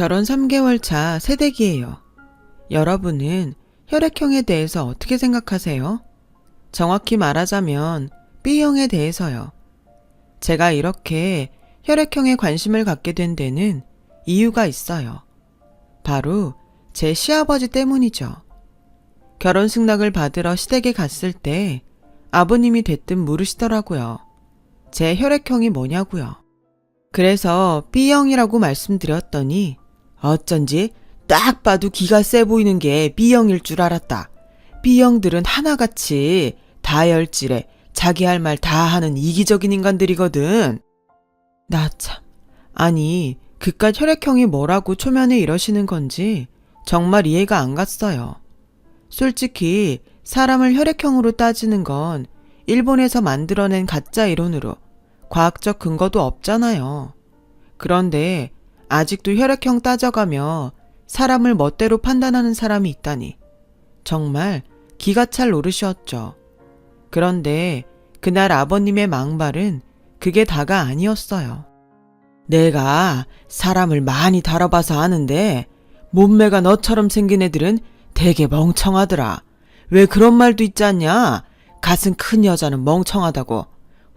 결혼 3개월 차 새댁이에요. 여러분은 혈액형에 대해서 어떻게 생각하세요? 정확히 말하자면 B형에 대해서요. 제가 이렇게 혈액형에 관심을 갖게 된 데는 이유가 있어요. 바로 제 시아버지 때문이죠. 결혼 승낙을 받으러 시댁에 갔을 때 아버님이 대뜸 물으시더라고요. 제 혈액형이 뭐냐고요. 그래서 B형이라고 말씀드렸더니 어쩐지 딱 봐도 기가 세 보이는 게 B형일 줄 알았다. B형들은 하나같이 다혈질에 자기 할 말 다 하는 이기적인 인간들이거든. 나 참. 아니, 그깟 혈액형이 뭐라고 초면에 이러시는 건지 정말 이해가 안 갔어요. 솔직히 사람을 혈액형으로 따지는 건 일본에서 만들어낸 가짜 이론으로 과학적 근거도 없잖아요. 그런데 아직도 혈액형 따져가며 사람을 멋대로 판단하는 사람이 있다니. 정말 기가 찰 노릇이었죠. 그런데 그날 아버님의 망발은 그게 다가 아니었어요. 내가 사람을 많이 다뤄봐서 아는데 몸매가 너처럼 생긴 애들은 되게 멍청하더라. 왜 그런 말도 있지 않냐? 가슴 큰 여자는 멍청하다고.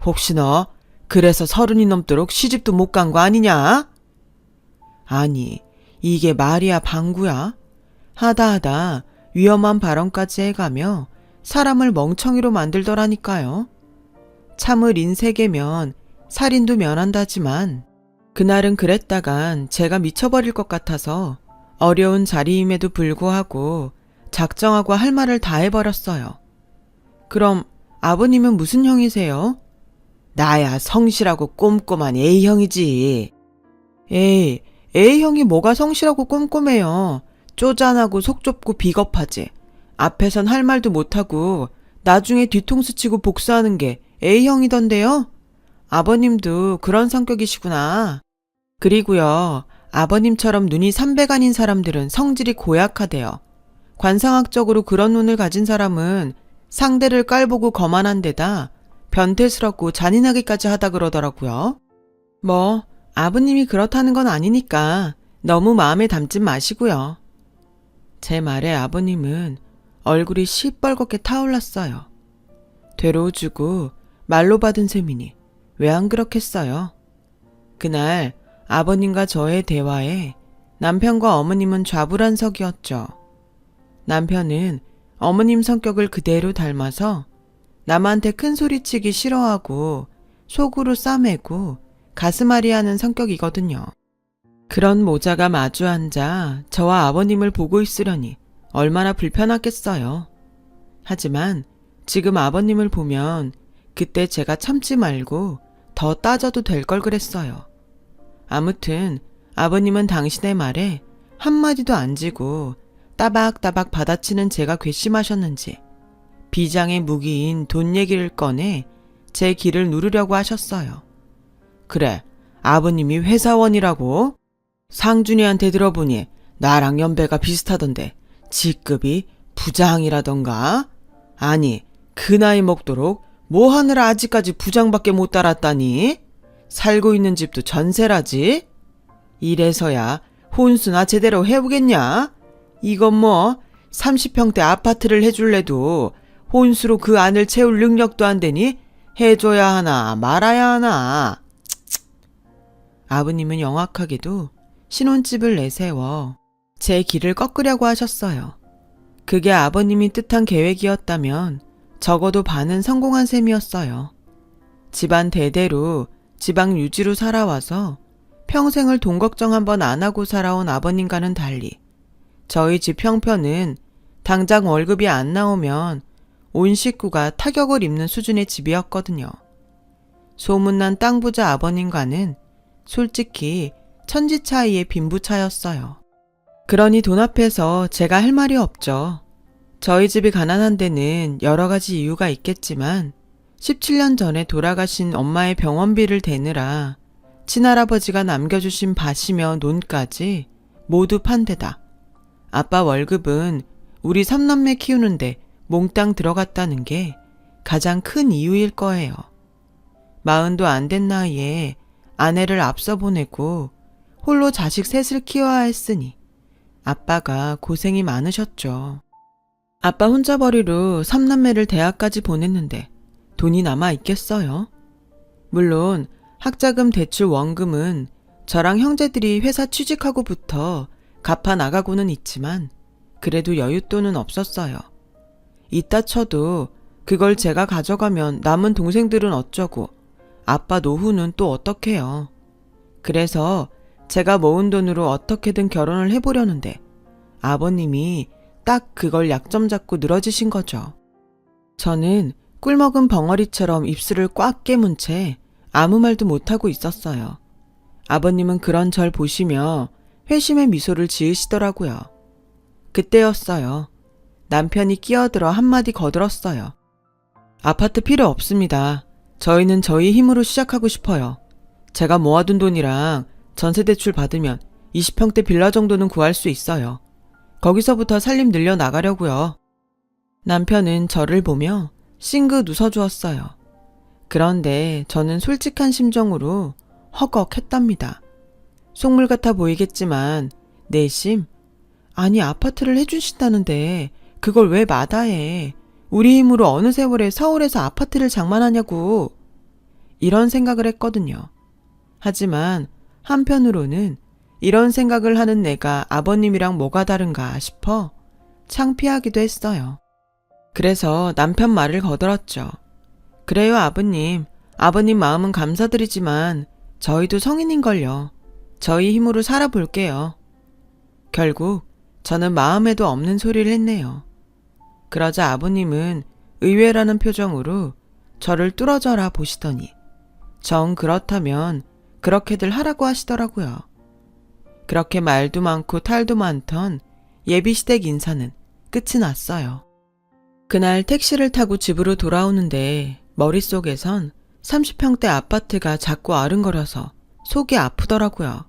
혹시 너 그래서 서른이 넘도록 시집도 못 간 거 아니냐? 아니, 이게 말이야 방구야? 하다 하다 위험한 발언까지 해가며 사람을 멍청이로 만들더라니까요. 참을 인색이면 살인도 면한다지만 그날은 그랬다간 제가 미쳐버릴 것 같아서 어려운 자리임에도 불구하고 작정하고 할 말을 다 해버렸어요. 그럼 아버님은 무슨 형이세요? 나야 성실하고 꼼꼼한 A형이지. 에이, A형이 뭐가 성실하고 꼼꼼해요. 쪼잔하고 속 좁고 비겁하지. 앞에선 할 말도 못하고 나중에 뒤통수 치고 복수하는 게 A형이던데요? 아버님도 그런 성격이시구나. 그리고요, 아버님처럼 눈이 삼백안인 사람들은 성질이 고약하대요. 관상학적으로 그런 눈을 가진 사람은 상대를 깔보고 거만한 데다 변태스럽고 잔인하기까지 하다 그러더라고요. 뭐, 아버님이 그렇다는 건 아니니까 너무 마음에 담지 마시고요. 제 말에 아버님은 얼굴이 시뻘겋게 타올랐어요. 되로주고 말로 받은 셈이니 왜안 그렇겠어요? 그날 아버님과 저의 대화에 남편과 어머님은 좌불안석이었죠. 남편은 어머님 성격을 그대로 닮아서 남한테 큰 소리치기 싫어하고 속으로 싸매고 가슴앓이 하는 성격이거든요. 그런 모자가 마주 앉아 저와 아버님을 보고 있으려니 얼마나 불편하겠어요. 하지만 지금 아버님을 보면 그때 제가 참지 말고 더 따져도 될 걸 그랬어요. 아무튼 아버님은 당신의 말에 한마디도 안 지고 따박따박 받아치는 제가 괘씸하셨는지 비장의 무기인 돈 얘기를 꺼내 제 길을 누르려고 하셨어요. 그래, 아버님이 회사원이라고? 상준이한테 들어보니 나랑 연배가 비슷하던데 직급이 부장이라던가? 아니, 그 나이 먹도록 뭐 하느라 아직까지 부장밖에 못 달았다니? 살고 있는 집도 전세라지? 이래서야 혼수나 제대로 해보겠냐? 이건 뭐 30평대 아파트를 해줄래도 혼수로 그 안을 채울 능력도 안 되니 해줘야 하나 말아야 하나. 아버님은 영악하게도 신혼집을 내세워 제 길을 꺾으려고 하셨어요. 그게 아버님이 뜻한 계획이었다면 적어도 반은 성공한 셈이었어요. 집안 대대로 지방 유지로 살아와서 평생을 돈 걱정 한번 안 하고 살아온 아버님과는 달리 저희 집 형편은 당장 월급이 안 나오면 온 식구가 타격을 입는 수준의 집이었거든요. 소문난 땅 부자 아버님과는 솔직히 천지 차이의 빈부차였어요. 그러니 돈 앞에서 제가 할 말이 없죠. 저희 집이 가난한 데는 여러 가지 이유가 있겠지만 17년 전에 돌아가신 엄마의 병원비를 대느라 친할아버지가 남겨주신 밭이며 논까지 모두 판 데다 아빠 월급은 우리 삼남매 키우는데 몽땅 들어갔다는 게 가장 큰 이유일 거예요. 마흔도 안 된 나이에 아내를 앞서 보내고 홀로 자식 셋을 키워야 했으니 아빠가 고생이 많으셨죠. 아빠 혼자벌이로 삼남매를 대학까지 보냈는데 돈이 남아 있겠어요? 물론 학자금 대출 원금은 저랑 형제들이 회사 취직하고부터 갚아 나가고는 있지만 그래도 여윳돈은 없었어요. 이따 쳐도 그걸 제가 가져가면 남은 동생들은 어쩌고 아빠 노후는 또 어떡해요. 그래서 제가 모은 돈으로 어떻게든 결혼을 해보려는데 아버님이 딱 그걸 약점 잡고 늘어지신 거죠. 저는 꿀먹은 벙어리처럼 입술을 꽉 깨문 채 아무 말도 못하고 있었어요. 아버님은 그런 절 보시며 회심의 미소를 지으시더라고요. 그때였어요. 남편이 끼어들어 한마디 거들었어요. 아파트 필요 없습니다. 저희는 저희 힘으로 시작하고 싶어요. 제가 모아둔 돈이랑 전세대출 받으면 20평대 빌라 정도는 구할 수 있어요. 거기서부터 살림 늘려 나가려고요. 남편은 저를 보며 싱긋 웃어주었어요. 그런데 저는 솔직한 심정으로 허걱했답니다. 속물 같아 보이겠지만 내심 아니 아파트를 해주신다는데 그걸 왜 마다해? 우리 힘으로 어느 세월에 서울에서 아파트를 장만하냐고 이런 생각을 했거든요. 하지만 한편으로는 이런 생각을 하는 내가 아버님이랑 뭐가 다른가 싶어 창피하기도 했어요. 그래서 남편 말을 거들었죠. 그래요, 아버님. 아버님 마음은 감사드리지만 저희도 성인인걸요. 저희 힘으로 살아볼게요. 결국 저는 마음에도 없는 소리를 했네요. 그러자 아버님은 의외라는 표정으로 저를 뚫어져라 보시더니 정 그렇다면 그렇게들 하라고 하시더라고요. 그렇게 말도 많고 탈도 많던 예비시댁 인사는 끝이 났어요. 그날 택시를 타고 집으로 돌아오는데 머릿속에선 30평대 아파트가 자꾸 아른거려서 속이 아프더라고요.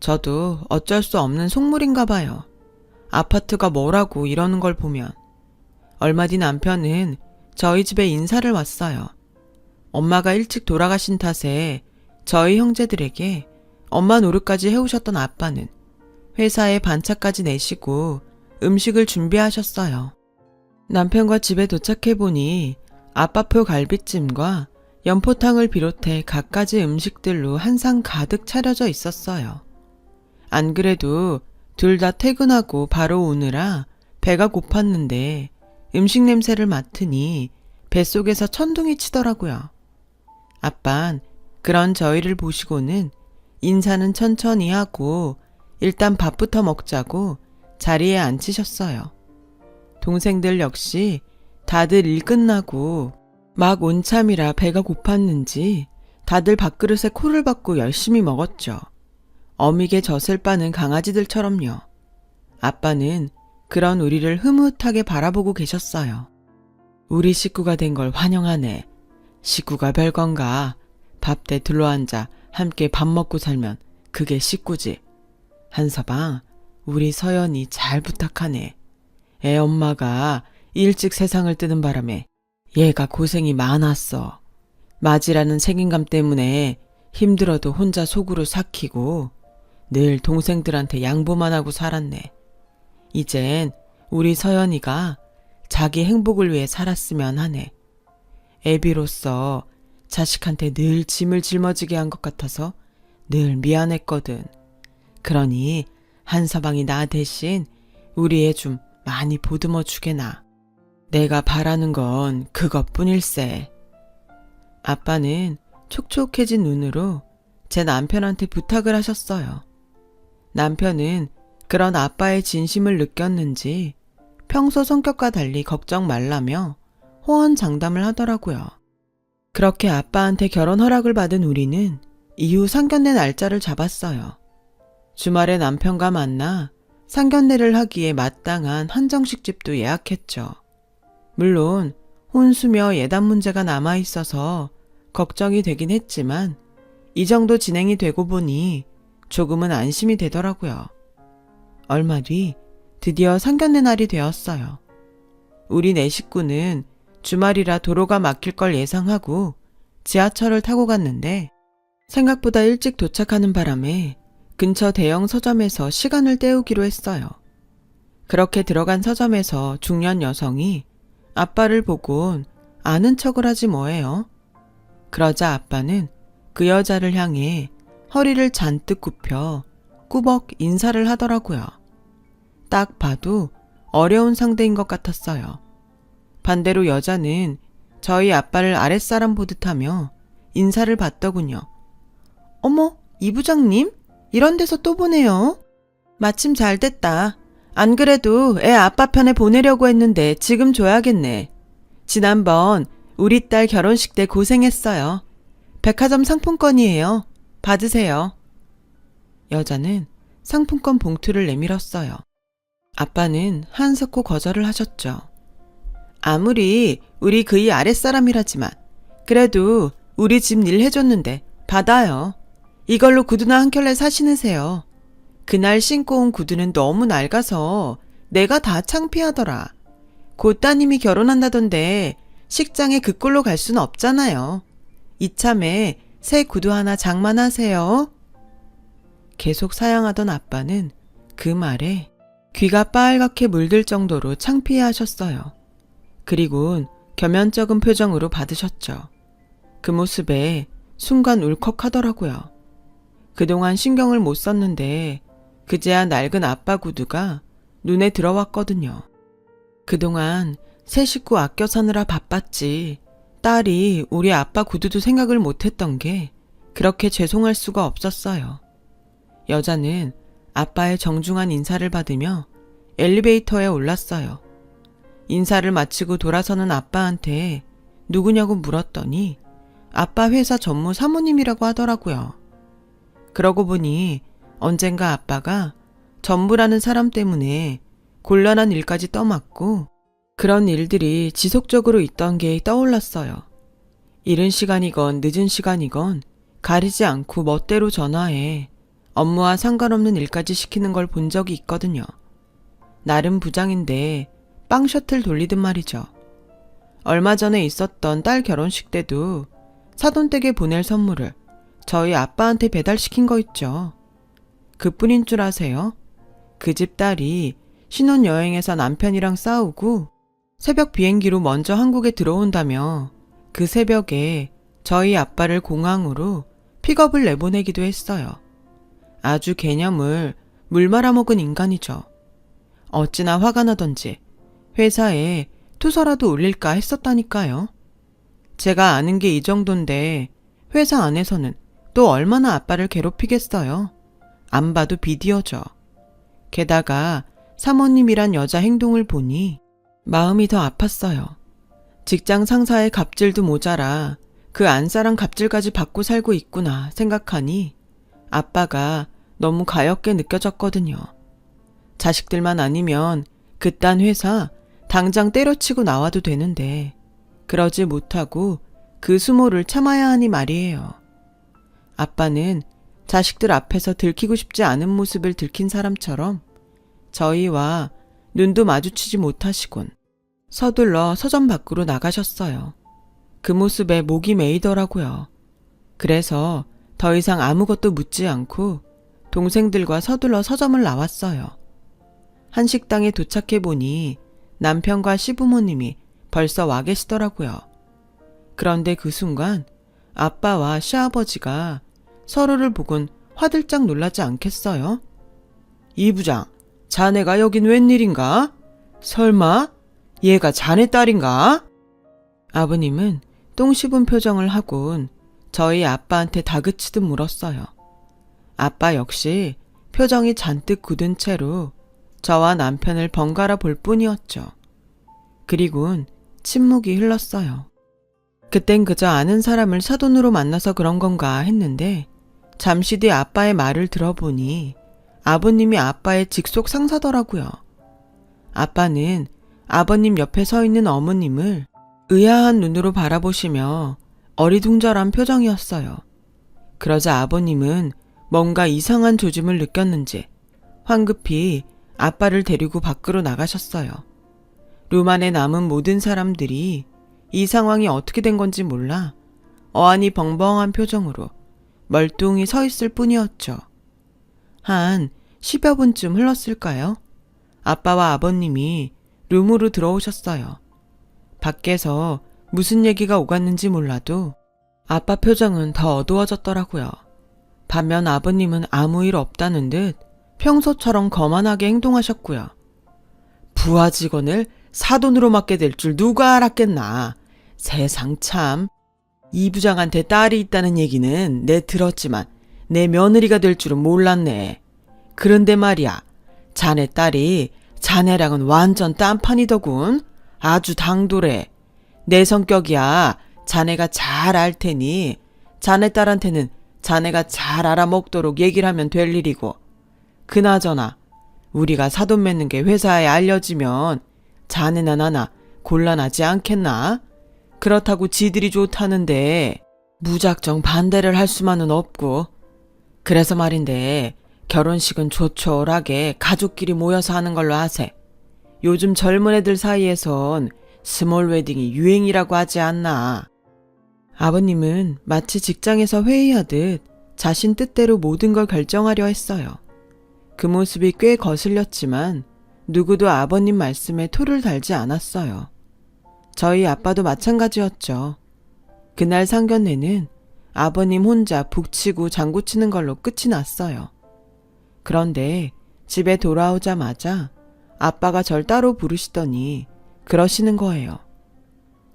저도 어쩔 수 없는 속물인가 봐요. 아파트가 뭐라고 이러는 걸 보면. 얼마 뒤 남편은 저희 집에 인사를 왔어요. 엄마가 일찍 돌아가신 탓에 저희 형제들에게 엄마 노릇까지 해오셨던 아빠는 회사에 반차까지 내시고 음식을 준비하셨어요. 남편과 집에 도착해보니 아빠표 갈비찜과 연포탕을 비롯해 갖가지 음식들로 한 상 가득 차려져 있었어요. 안 그래도 둘 다 퇴근하고 바로 오느라 배가 고팠는데 음식 냄새를 맡으니 뱃속에서 천둥이 치더라고요. 아빤 그런 저희를 보시고는 인사는 천천히 하고 일단 밥부터 먹자고 자리에 앉히셨어요. 동생들 역시 다들 일 끝나고 막 온참이라 배가 고팠는지 다들 밥그릇에 코를 박고 열심히 먹었죠. 어미게 젖을 빠는 강아지들처럼요. 아빠는 그런 우리를 흐뭇하게 바라보고 계셨어요. 우리 식구가 된 걸 환영하네. 식구가 별건가. 밥대 둘러앉아 함께 밥 먹고 살면 그게 식구지. 한서방, 우리 서연이 잘 부탁하네. 애 엄마가 일찍 세상을 뜨는 바람에 얘가 고생이 많았어. 맞이라는 책임감 때문에 힘들어도 혼자 속으로 삭히고 늘 동생들한테 양보만 하고 살았네. 이젠 우리 서연이가 자기 행복을 위해 살았으면 하네. 애비로서 자식한테 늘 짐을 짊어지게 한 것 같아서 늘 미안했거든. 그러니 한서방이 나 대신 우리 애 좀 많이 보듬어 주게나. 내가 바라는 건 그것뿐일세. 아빠는 촉촉해진 눈으로 제 남편한테 부탁을 하셨어요. 남편은 그런 아빠의 진심을 느꼈는지 평소 성격과 달리 걱정 말라며 호언장담을 하더라고요. 그렇게 아빠한테 결혼 허락을 받은 우리는 이후 상견례 날짜를 잡았어요. 주말에 남편과 만나 상견례를 하기에 마땅한 한정식 집도 예약했죠. 물론 혼수며 예단 문제가 남아 있어서 걱정이 되긴 했지만 이 정도 진행이 되고 보니 조금은 안심이 되더라고요. 얼마 뒤 드디어 상견례 날이 되었어요. 우리 네 식구는 주말이라 도로가 막힐 걸 예상하고 지하철을 타고 갔는데 생각보다 일찍 도착하는 바람에 근처 대형 서점에서 시간을 때우기로 했어요. 그렇게 들어간 서점에서 중년 여성이 아빠를 보곤 아는 척을 하지 뭐예요. 그러자 아빠는 그 여자를 향해 허리를 잔뜩 굽혀 꾸벅 인사를 하더라고요. 딱 봐도 어려운 상대인 것 같았어요. 반대로 여자는 저희 아빠를 아랫사람 보듯 하며 인사를 받더군요. 어머, 이 부장님? 이런 데서 또 보네요. 마침 잘 됐다. 안 그래도 애 아빠 편에 보내려고 했는데 지금 줘야겠네. 지난번 우리 딸 결혼식 때 고생했어요. 백화점 상품권이에요. 받으세요. 여자는 상품권 봉투를 내밀었어요. 아빠는 한석호 거절을 하셨죠. 아무리 우리 그이 아랫사람이라지만 그래도 우리 집 일 해줬는데 받아요. 이걸로 구두나 한 켤레 사시느세요. 그날 신고 온 구두는 너무 낡아서 내가 다 창피하더라. 고 따님이 결혼한다던데 식장에 그 꼴로 갈 수는 없잖아요. 이참에 새 구두 하나 장만하세요. 계속 사양하던 아빠는 그 말에 귀가 빨갛게 물들 정도로 창피해 하셨어요. 그리곤 겸연쩍은 표정으로 받으셨죠. 그 모습에 순간 울컥하더라고요. 그동안 신경을 못 썼는데 그제야 낡은 아빠 구두가 눈에 들어왔거든요. 그동안 새 식구 아껴 사느라 바빴지. 딸이 우리 아빠 구두도 생각을 못 했던 게 그렇게 죄송할 수가 없었어요. 여자는 아빠의 정중한 인사를 받으며 엘리베이터에 올랐어요. 인사를 마치고 돌아서는 아빠한테 누구냐고 물었더니 아빠 회사 전무 사모님이라고 하더라고요. 그러고 보니 언젠가 아빠가 전부라는 사람 때문에 곤란한 일까지 떠맡고 그런 일들이 지속적으로 있던 게 떠올랐어요. 이른 시간이건 늦은 시간이건 가리지 않고 멋대로 전화해 업무와 상관없는 일까지 시키는 걸 본 적이 있거든요. 나름 부장인데 빵 셔틀 돌리듯 말이죠. 얼마 전에 있었던 딸 결혼식 때도 사돈댁에 보낼 선물을 저희 아빠한테 배달시킨 거 있죠. 그뿐인 줄 아세요? 그 집 딸이 신혼여행에서 남편이랑 싸우고 새벽 비행기로 먼저 한국에 들어온다며 그 새벽에 저희 아빠를 공항으로 픽업을 내보내기도 했어요. 아주 개념을 물 말아먹은 인간이죠. 어찌나 화가 나던지 회사에 투서라도 올릴까 했었다니까요. 제가 아는 게 이 정도인데 회사 안에서는 또 얼마나 아빠를 괴롭히겠어요. 안 봐도 비디오죠. 게다가 사모님이란 여자 행동을 보니 마음이 더 아팠어요. 직장 상사의 갑질도 모자라 그 안사랑 갑질까지 받고 살고 있구나 생각하니 아빠가 너무 가엽게 느껴졌거든요. 자식들만 아니면 그딴 회사 당장 때려치고 나와도 되는데 그러지 못하고 그 수모를 참아야 하니 말이에요. 아빠는 자식들 앞에서 들키고 싶지 않은 모습을 들킨 사람처럼 저희와 눈도 마주치지 못하시곤 서둘러 서점 밖으로 나가셨어요. 그 모습에 목이 메이더라고요. 그래서 더 이상 아무것도 묻지 않고 동생들과 서둘러 서점을 나왔어요. 한식당에 도착해 보니 남편과 시부모님이 벌써 와 계시더라고요. 그런데 그 순간 아빠와 시아버지가 서로를 보곤 화들짝 놀라지 않겠어요? 이 부장, 자네가 여긴 웬일인가? 설마 얘가 자네 딸인가? 아버님은 똥 씹은 표정을 하곤 저희 아빠한테 다그치듯 물었어요. 아빠 역시 표정이 잔뜩 굳은 채로 저와 남편을 번갈아 볼 뿐이었죠. 그리곤 침묵이 흘렀어요. 그땐 그저 아는 사람을 사돈으로 만나서 그런 건가 했는데 잠시 뒤 아빠의 말을 들어보니 아버님이 아빠의 직속 상사더라고요. 아빠는 아버님 옆에 서 있는 어머님을 의아한 눈으로 바라보시며 어리둥절한 표정이었어요. 그러자 아버님은 뭔가 이상한 조짐을 느꼈는지 황급히 아빠를 데리고 밖으로 나가셨어요. 루만에 남은 모든 사람들이 이 상황이 어떻게 된 건지 몰라 어안이 벙벙한 표정으로 멀뚱히 서 있을 뿐이었죠. 한 10여 분쯤 흘렀을까요? 아빠와 아버님이 룸으로 들어오셨어요. 밖에서 무슨 얘기가 오갔는지 몰라도 아빠 표정은 더 어두워졌더라고요. 반면 아버님은 아무 일 없다는 듯 평소처럼 거만하게 행동하셨고요. 부하 직원을 사돈으로 맡게 될 줄 누가 알았겠나. 세상 참. 이 부장한테 딸이 있다는 얘기는 내 들었지만 내 며느리가 될 줄은 몰랐네. 그런데 말이야. 자네 딸이 자네랑은 완전 딴판이더군. 아주 당돌해. 내 성격이야. 자네가 잘 알 테니 자네 딸한테는 자네가 잘 알아먹도록 얘기를 하면 될 일이고. 그나저나 우리가 사돈 맺는 게 회사에 알려지면 자네나 나나 곤란하지 않겠나? 그렇다고 지들이 좋다는데 무작정 반대를 할 수만은 없고. 그래서 말인데 결혼식은 조촐하게 가족끼리 모여서 하는 걸로 하세. 요즘 젊은 애들 사이에선 스몰 웨딩이 유행이라고 하지 않나. 아버님은 마치 직장에서 회의하듯 자신 뜻대로 모든 걸 결정하려 했어요. 그 모습이 꽤 거슬렸지만 누구도 아버님 말씀에 토를 달지 않았어요. 저희 아빠도 마찬가지였죠. 그날 상견례는 아버님 혼자 북치고 장구치는 걸로 끝이 났어요. 그런데 집에 돌아오자마자 아빠가 절 따로 부르시더니 그러시는 거예요.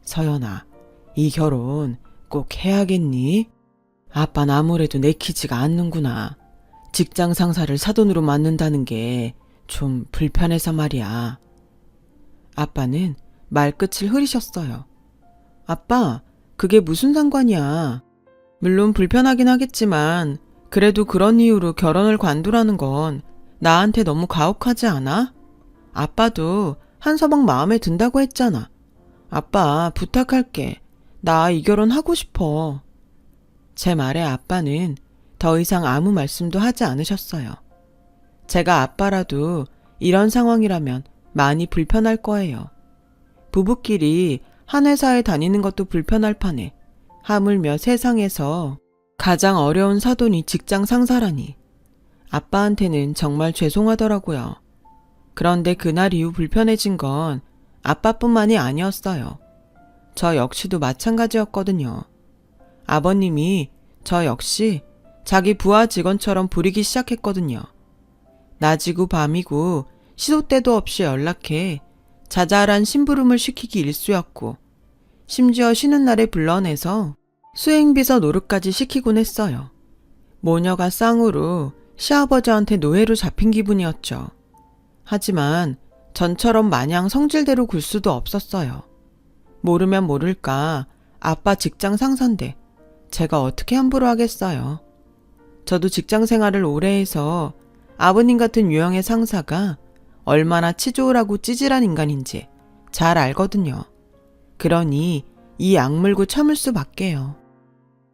서연아, 이 결혼 꼭 해야겠니? 아빠는 아무래도 내키지가 않는구나. 직장 상사를 사돈으로 맡는다는 게 좀 불편해서 말이야. 아빠는 말끝을 흐리셨어요. 아빠, 그게 무슨 상관이야. 물론 불편하긴 하겠지만, 그래도 그런 이유로 결혼을 관두라는 건 나한테 너무 가혹하지 않아? 아빠도 한서방 마음에 든다고 했잖아. 아빠, 부탁할게. 나 이 결혼 하고 싶어. 제 말에 아빠는 더 이상 아무 말씀도 하지 않으셨어요. 제가 아빠라도 이런 상황이라면 많이 불편할 거예요. 부부끼리 한 회사에 다니는 것도 불편할 판에 하물며 세상에서 가장 어려운 사돈이 직장 상사라니. 아빠한테는 정말 죄송하더라고요. 그런데 그날 이후 불편해진 건 아빠뿐만이 아니었어요. 저 역시도 마찬가지였거든요. 아버님이 저 역시 자기 부하 직원처럼 부리기 시작했거든요. 낮이고 밤이고 시도 때도 없이 연락해 자잘한 심부름을 시키기 일쑤였고 심지어 쉬는 날에 불러내서 수행비서 노릇까지 시키곤 했어요. 모녀가 쌍으로 시아버지한테 노예로 잡힌 기분이었죠. 하지만 전처럼 마냥 성질대로 굴 수도 없었어요. 모르면 모를까 아빠 직장 상사인데 제가 어떻게 함부로 하겠어요. 저도 직장 생활을 오래 해서 아버님 같은 유형의 상사가 얼마나 치졸하고 찌질한 인간인지 잘 알거든요. 그러니 이 악물고 참을 수밖에요.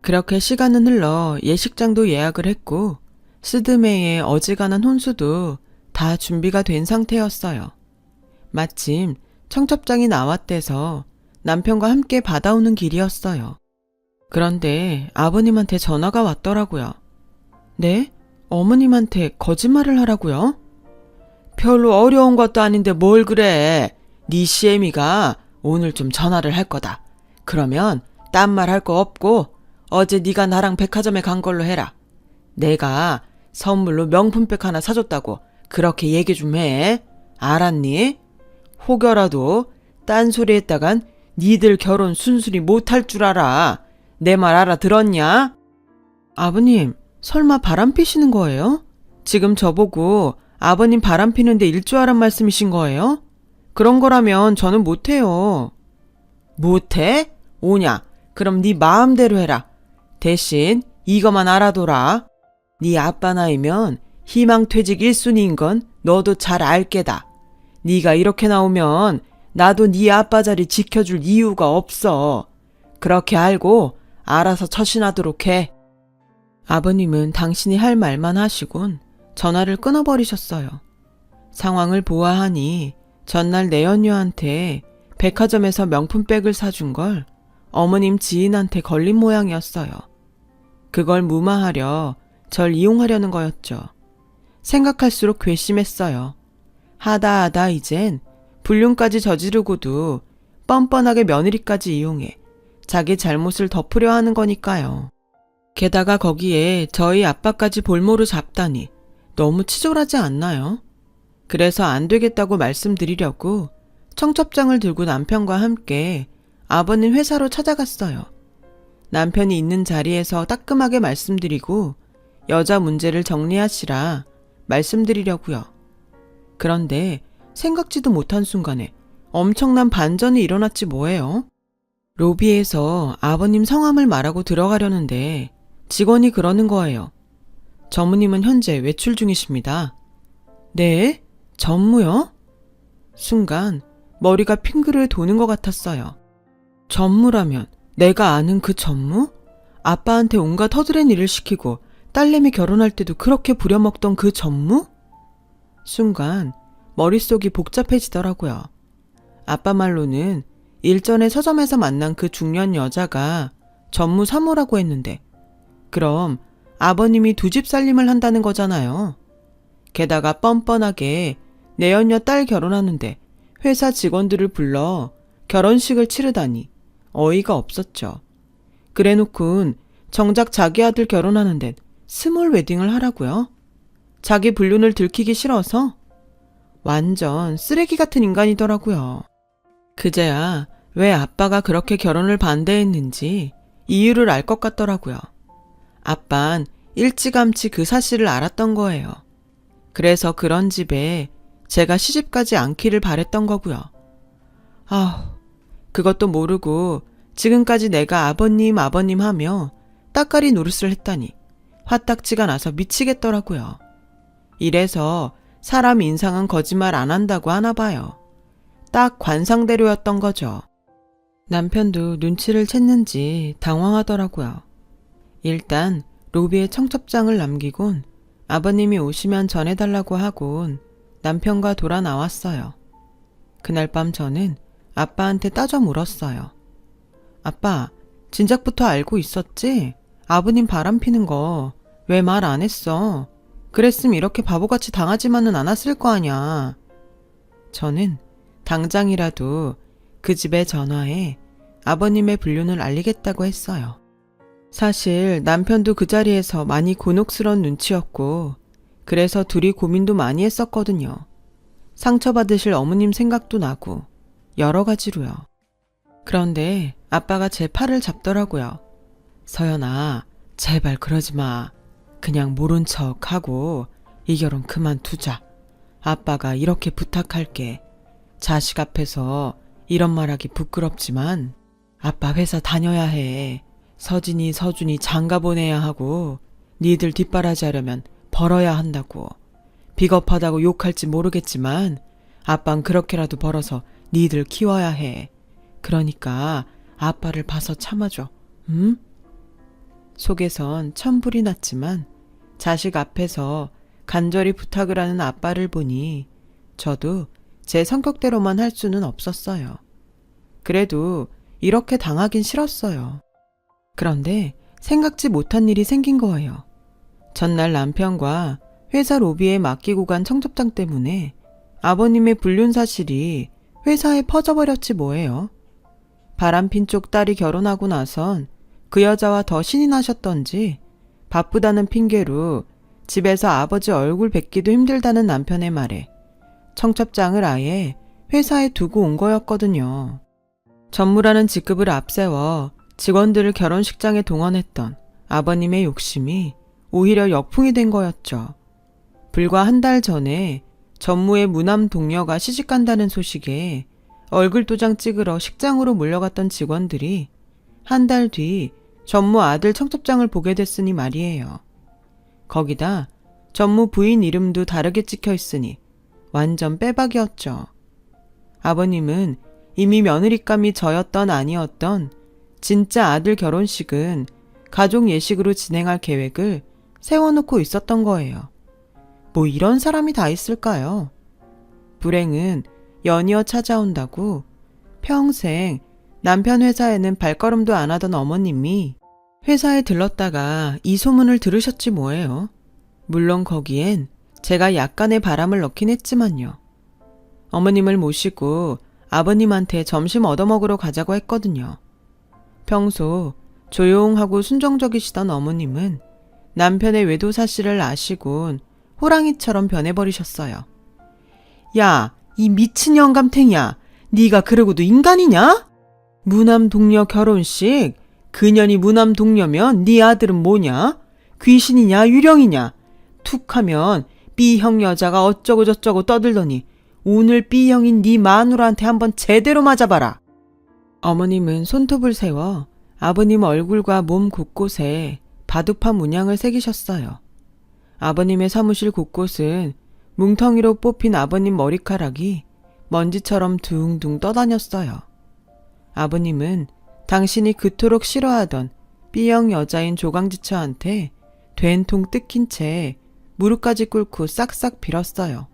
그렇게 시간은 흘러 예식장도 예약을 했고 스드메의 어지간한 혼수도 다 준비가 된 상태였어요. 마침 청첩장이 나왔대서 남편과 함께 받아오는 길이었어요. 그런데 아버님한테 전화가 왔더라고요. 네? 어머님한테 거짓말을 하라고요? 별로 어려운 것도 아닌데 뭘 그래. 네 시애미가 오늘 좀 전화를 할 거다. 그러면 딴 말 할 거 없고 어제 네가 나랑 백화점에 간 걸로 해라. 내가 선물로 명품백 하나 사줬다고 그렇게 얘기 좀 해. 알았니? 혹여라도 딴소리 했다간 니들 결혼 순순히 못할 줄 알아. 내 말 알아들었냐? 아버님, 설마 바람 피시는 거예요? 지금 저보고 아버님 바람 피는데 일조하란 말씀이신 거예요? 그런 거라면 저는 못해요. 못해? 오냐? 그럼 네 마음대로 해라. 대신 이거만 알아둬라. 네 아빠 나이면 희망퇴직 1순위인 건 너도 잘 알게다. 네가 이렇게 나오면 나도 네 아빠 자리 지켜줄 이유가 없어. 그렇게 알고 알아서 처신하도록 해. 아버님은 당신이 할 말만 하시곤 전화를 끊어버리셨어요. 상황을 보아하니 전날 내연녀한테 백화점에서 명품백을 사준 걸 어머님 지인한테 걸린 모양이었어요. 그걸 무마하려 절 이용하려는 거였죠. 생각할수록 괘씸했어요. 하다 하다 이젠 불륜까지 저지르고도 뻔뻔하게 며느리까지 이용해 자기 잘못을 덮으려 하는 거니까요. 게다가 거기에 저희 아빠까지 볼모로 잡다니 너무 치졸하지 않나요? 그래서 안 되겠다고 말씀드리려고 청첩장을 들고 남편과 함께 아버님 회사로 찾아갔어요. 남편이 있는 자리에서 따끔하게 말씀드리고 여자 문제를 정리하시라 말씀드리려고요. 그런데 생각지도 못한 순간에 엄청난 반전이 일어났지 뭐예요? 로비에서 아버님 성함을 말하고 들어가려는데 직원이 그러는 거예요. 전무님은 현재 외출 중이십니다. 네? 전무요? 순간 머리가 핑그를 도는 것 같았어요. 전무라면 내가 아는 그 전무? 아빠한테 온갖 허드렛 일을 시키고 딸내미 결혼할 때도 그렇게 부려먹던 그 전무? 순간 머릿속이 복잡해지더라고요. 아빠 말로는 일전에 서점에서 만난 그 중년 여자가 전무 사모라고 했는데 그럼 아버님이 두 집 살림을 한다는 거잖아요. 게다가 뻔뻔하게 내연녀 딸 결혼하는데 회사 직원들을 불러 결혼식을 치르다니 어이가 없었죠. 그래 놓곤 정작 자기 아들 결혼하는데 스몰 웨딩을 하라고요? 자기 불륜을 들키기 싫어서? 완전 쓰레기 같은 인간이더라고요. 그제야 왜 아빠가 그렇게 결혼을 반대했는지 이유를 알 것 같더라고요. 아빤 일찌감치 그 사실을 알았던 거예요. 그래서 그런 집에 제가 시집가지 않기를 바랬던 거고요. 아우, 그것도 모르고 지금까지 내가 아버님 아버님 하며 따까리 노릇을 했다니 화딱지가 나서 미치겠더라고요. 이래서 사람 인상은 거짓말 안 한다고 하나 봐요. 딱 관상대로였던 거죠. 남편도 눈치를 챘는지 당황하더라고요. 일단 로비에 청첩장을 남기곤 아버님이 오시면 전해달라고 하곤 남편과 돌아 나왔어요. 그날 밤 저는 아빠한테 따져 물었어요. 아빠, 진작부터 알고 있었지? 아버님 바람 피는 거 왜 말 안 했어? 그랬으면 이렇게 바보같이 당하지만은 않았을 거 아냐. 저는 당장이라도 그 집에 전화해 아버님의 불륜을 알리겠다고 했어요. 사실 남편도 그 자리에서 많이 곤혹스러운 눈치였고, 그래서 둘이 고민도 많이 했었거든요. 상처받으실 어머님 생각도 나고, 여러 가지로요. 그런데 아빠가 제 팔을 잡더라고요. 서연아, 제발 그러지 마. 그냥 모른 척 하고 이 결혼 그만두자. 아빠가 이렇게 부탁할게. 자식 앞에서 이런 말하기 부끄럽지만 아빠 회사 다녀야 해. 서진이 서준이 장가 보내야 하고 니들 뒷바라지 하려면 벌어야 한다고. 비겁하다고 욕할지 모르겠지만 아빤 그렇게라도 벌어서 니들 키워야 해. 그러니까 아빠를 봐서 참아줘. 응? 속에선 천불이 났지만 자식 앞에서 간절히 부탁을 하는 아빠를 보니 저도 제 성격대로만 할 수는 없었어요. 그래도 이렇게 당하긴 싫었어요. 그런데 생각지 못한 일이 생긴 거예요. 전날 남편과 회사 로비에 맡기고 간 청첩장 때문에 아버님의 불륜 사실이 회사에 퍼져버렸지 뭐예요. 바람핀 쪽 딸이 결혼하고 나선 그 여자와 더 신이 나셨던지 바쁘다는 핑계로 집에서 아버지 얼굴 뵙기도 힘들다는 남편의 말에 청첩장을 아예 회사에 두고 온 거였거든요. 전무라는 직급을 앞세워 직원들을 결혼식장에 동원했던 아버님의 욕심이 오히려 역풍이 된 거였죠. 불과 한 달 전에 전무의 무남 동료가 시집간다는 소식에 얼굴 도장 찍으러 식장으로 몰려갔던 직원들이 한 달 뒤 전무 아들 청첩장을 보게 됐으니 말이에요. 거기다 전무 부인 이름도 다르게 찍혀 있으니 완전 빼박이었죠. 아버님은 이미 며느리감이 저였던 아니었던 진짜 아들 결혼식은 가족 예식으로 진행할 계획을 세워놓고 있었던 거예요. 뭐 이런 사람이 다 있을까요? 불행은 연이어 찾아온다고 평생 남편 회사에는 발걸음도 안 하던 어머님이 회사에 들렀다가 이 소문을 들으셨지 뭐예요. 물론 거기엔 제가 약간의 바람을 넣긴 했지만요. 어머님을 모시고 아버님한테 점심 얻어먹으러 가자고 했거든요. 평소 조용하고 순정적이시던 어머님은 남편의 외도 사실을 아시곤 호랑이처럼 변해버리셨어요. 야, 이 미친 영감탱이야. 네가 그러고도 인간이냐? 무남 동녀 결혼식? 그년이 무남 동녀면 네 아들은 뭐냐? 귀신이냐 유령이냐? 툭하면 B형 여자가 어쩌고 저쩌고 떠들더니 오늘 B형인 네 마누라한테 한번 제대로 맞아봐라. 어머님은 손톱을 세워 아버님 얼굴과 몸 곳곳에 바둑판 문양을 새기셨어요. 아버님의 사무실 곳곳은 뭉텅이로 뽑힌 아버님 머리카락이 먼지처럼 둥둥 떠다녔어요. 아버님은 당신이 그토록 싫어하던 B형 여자인 조강지처한테 된통 뜯긴 채 무릎까지 꿇고 싹싹 빌었어요.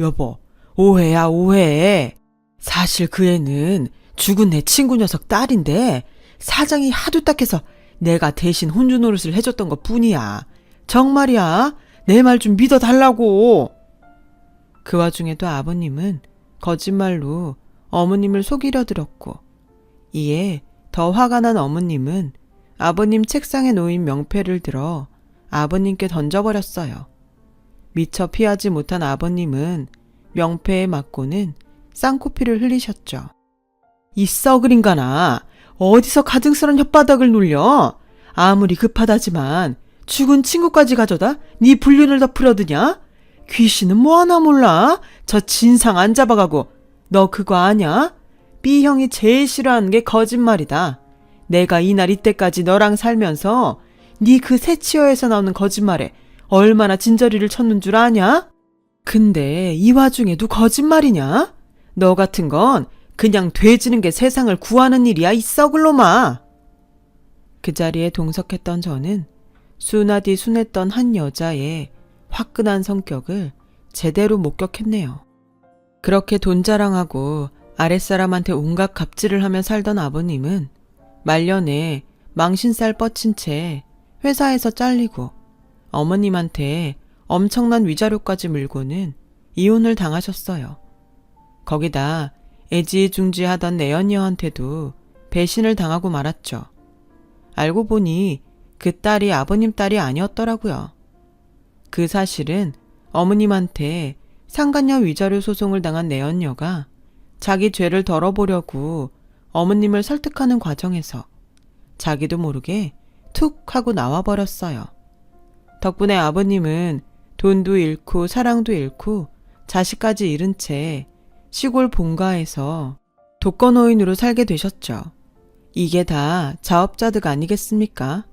여보, 오해야, 오해. 사실 그 애는 죽은 내 친구 녀석 딸인데 사정이 하도 딱해서 내가 대신 혼주 노릇을 해줬던 것 뿐이야. 정말이야. 내 말 좀 믿어달라고. 그 와중에도 아버님은 거짓말로 어머님을 속이려 들었고, 이에 더 화가 난 어머님은 아버님 책상에 놓인 명패를 들어 아버님께 던져버렸어요. 미처 피하지 못한 아버님은 명패에 맞고는 쌍코피를 흘리셨죠. 이 썩을 인간아, 어디서 가증스런 혓바닥을 눌려? 아무리 급하다지만 죽은 친구까지 가져다 네 불륜을 덮으려드냐? 귀신은 뭐 하나 몰라? 저 진상 안 잡아가고 너 그거 아냐? B형이 제일 싫어하는 게 거짓말이다. 내가 이날 이때까지 너랑 살면서 네 그 새치어에서 나오는 거짓말에 얼마나 진저리를 쳤는 줄 아냐? 근데 이 와중에도 거짓말이냐? 너 같은 건 그냥 돼지는 게 세상을 구하는 일이야 이 썩을 놈아. 그 자리에 동석했던 저는 순하디 순했던 한 여자의 화끈한 성격을 제대로 목격했네요. 그렇게 돈 자랑하고 아랫사람한테 온갖 갑질을 하며 살던 아버님은 말년에 망신살 뻗친 채 회사에서 잘리고 어머님한테 엄청난 위자료까지 물고는 이혼을 당하셨어요. 거기다 애지중지하던 내연녀한테도 배신을 당하고 말았죠. 알고 보니 그 딸이 아버님 딸이 아니었더라고요. 그 사실은 어머님한테 상간녀 위자료 소송을 당한 내연녀가 자기 죄를 덜어보려고 어머님을 설득하는 과정에서 자기도 모르게 툭 하고 나와버렸어요. 덕분에 아버님은 돈도 잃고 사랑도 잃고 자식까지 잃은 채 시골 본가에서 독거노인으로 살게 되셨죠. 이게 다 자업자득 아니겠습니까?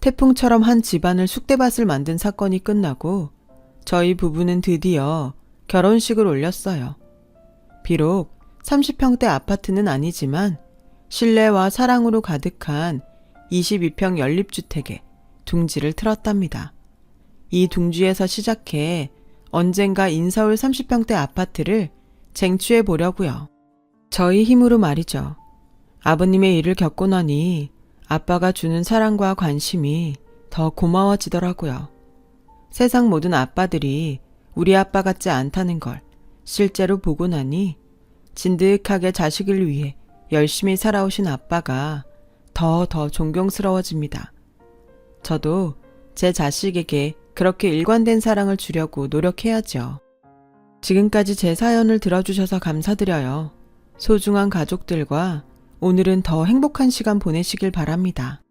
태풍처럼 한 집안을 쑥대밭을 만든 사건이 끝나고 저희 부부는 드디어 결혼식을 올렸어요. 비록 30평대 아파트는 아니지만 신뢰와 사랑으로 가득한 22평 연립주택에 둥지를 틀었답니다. 이 둥지에서 시작해 언젠가 인서울 30평대 아파트를 쟁취해 보려고요. 저희 힘으로 말이죠. 아버님의 일을 겪고 나니 아빠가 주는 사랑과 관심이 더 고마워지더라고요. 세상 모든 아빠들이 우리 아빠 같지 않다는 걸 실제로 보고 나니 진득하게 자식을 위해 열심히 살아오신 아빠가 더더 존경스러워집니다. 저도 제 자식에게 그렇게 일관된 사랑을 주려고 노력해야죠. 지금까지 제 사연을 들어주셔서 감사드려요. 소중한 가족들과 오늘은 더 행복한 시간 보내시길 바랍니다.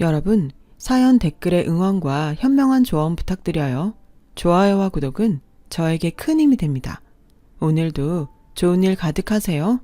여러분, 사연 댓글에 응원과 현명한 조언 부탁드려요. 좋아요와 구독은 저에게 큰 힘이 됩니다. 오늘도 좋은 일 가득하세요.